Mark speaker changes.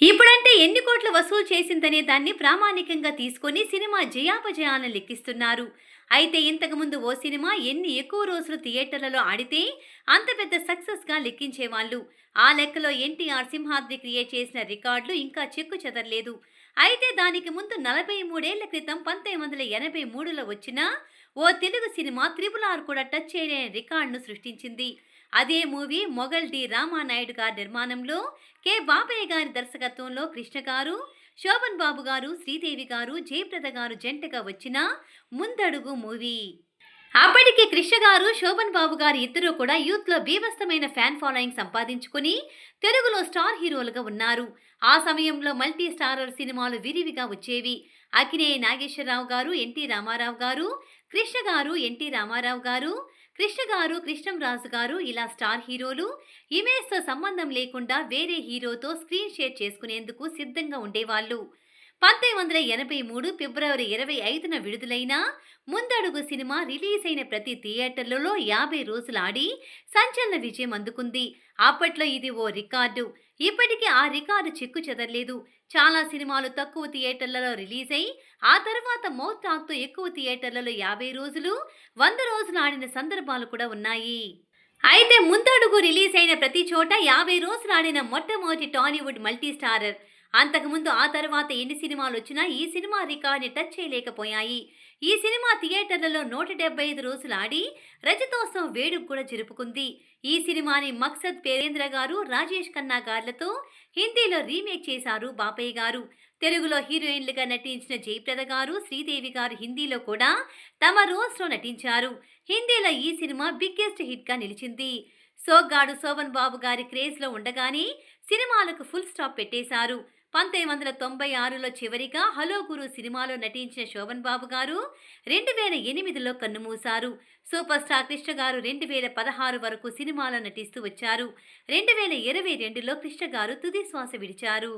Speaker 1: ఇప్పుడంటే ఎన్ని కోట్లు వసూలు చేసిందనే దాన్ని ప్రామాణికంగా తీసుకొని సినిమా జయాపజయాలను లెక్కిస్తున్నారు. అయితే ఇంతకుముందు ఓ సినిమా ఎన్ని ఎక్కువ రోజులు థియేటర్లలో ఆడితే అంత పెద్ద సక్సెస్గా లెక్కించేవాళ్ళు. ఆ లెక్కలో ఎన్టీఆర్ సింహాద్రి క్రియేట్ చేసిన రికార్డులు ఇంకా చెక్కు చెదరలేదు. అయితే దానికి ముందు నలభై మూడేళ్ళ క్రితం పంతొమ్మిది వందల ఎనభై మూడులో వచ్చిన ఓ తెలుగు సినిమా త్రిపుల్ ఆర్ కూడా టచ్ చేయలేని రికార్డును సృష్టించింది. అదే మూవీ మొఘల్ డి రామానాయుడు గారి నిర్మాణంలో కె బాబయ్య గారి దర్శకత్వంలో కృష్ణ గారు శోభన్ బాబు గారు శ్రీదేవి గారు జయప్రద గారు జంటగా వచ్చిన ముందడుగు మూవీ. అప్పటికే కృష్ణ గారు శోభన్ బాబు గారు ఇద్దరూ కూడా యూత్లో బీభస్తమైన ఫ్యాన్ ఫాలోయింగ్ సంపాదించుకుని తెలుగులో స్టార్ హీరోలుగా ఉన్నారు. ఆ సమయంలో మల్టీ స్టారర్ సినిమాలు విరివిగా వచ్చేవి. అకినేయ నాగేశ్వరరావు గారు ఎన్టీ రామారావు గారు కృష్ణ గారు ఎన్టీ రామారావు గారు కృష్ణ గారు కృష్ణంరాజు గారు ఇలా స్టార్ హీరోలు. ఇమేజ్తో సంబంధం లేకుండా వేరే హీరోతో స్క్రీన్ షేర్ చేసుకునేందుకు సిద్ధంగా ఉండేవాళ్ళు. పంతొమ్మిది వందల ఎనభై మూడు ఫిబ్రవరి ఇరవై ఐదున విడుదలైన ముందడుగు సినిమా రిలీజ్ అయిన ప్రతి థియేటర్లలో యాభై రోజులు ఆడి సంచలన విజయం అందుకుంది. అప్పట్లో ఇది ఓ రికార్డు. ఇప్పటికీ ఆ రికార్డు చెక్కు చెదరలేదు. చాలా సినిమాలు తక్కువ థియేటర్లలో రిలీజ్ అయి ఆ తర్వాత మౌత్ టాక్తో ఎక్కువ థియేటర్లలో యాభై రోజులు వంద రోజులు ఆడిన సందర్భాలు కూడా ఉన్నాయి. అయితే ముందడుగు రిలీజ్ అయిన ప్రతి చోట యాభై రోజులు ఆడిన మొట్టమొదటి టాలీవుడ్ మల్టీ స్టారర్ అంతకుముందు ఆ తర్వాత ఎన్ని సినిమాలు వచ్చినా ఈ సినిమా రికార్డ్ని టచ్ చేయలేకపోయాయి. ఈ సినిమా థియేటర్లలో నూట డెబ్బై ఐదు రోజులు ఆడి రజతోత్సవం వేడుకు కూడా జరుపుకుంది. ఈ సినిమాని మక్సద్ పేరేంద్ర గారు రాజేష్ ఖన్నా గారులతో హిందీలో రీమేక్ చేశారు బాపయ్య గారు. తెలుగులో హీరోయిన్లుగా నటించిన జయప్రద గారు శ్రీదేవి గారు హిందీలో కూడా తమ రోల్స్లో నటించారు. హిందీలో ఈ సినిమా బిగ్గెస్ట్ హిట్గా నిలిచింది. సోగ్గాడు శోభన్ బాబు గారి క్రేజ్లో ఉండగానే సినిమాలకు ఫుల్ స్టాప్ పెట్టేశారు. పంతొమ్మిది వందల తొంభై ఆరులో చివరిగా హలో గురు సినిమాలో నటించిన శోభన్ బాబు గారు రెండు వేల ఎనిమిదిలో కన్నుమూశారు సూపర్ స్టార్ కృష్ణ గారు రెండు వేల పదహారు వరకు సినిమాలో నటిస్తూ వచ్చారు. రెండు వేల ఇరవై రెండులో కృష్ణ గారు తుది శ్వాస విడిచారు.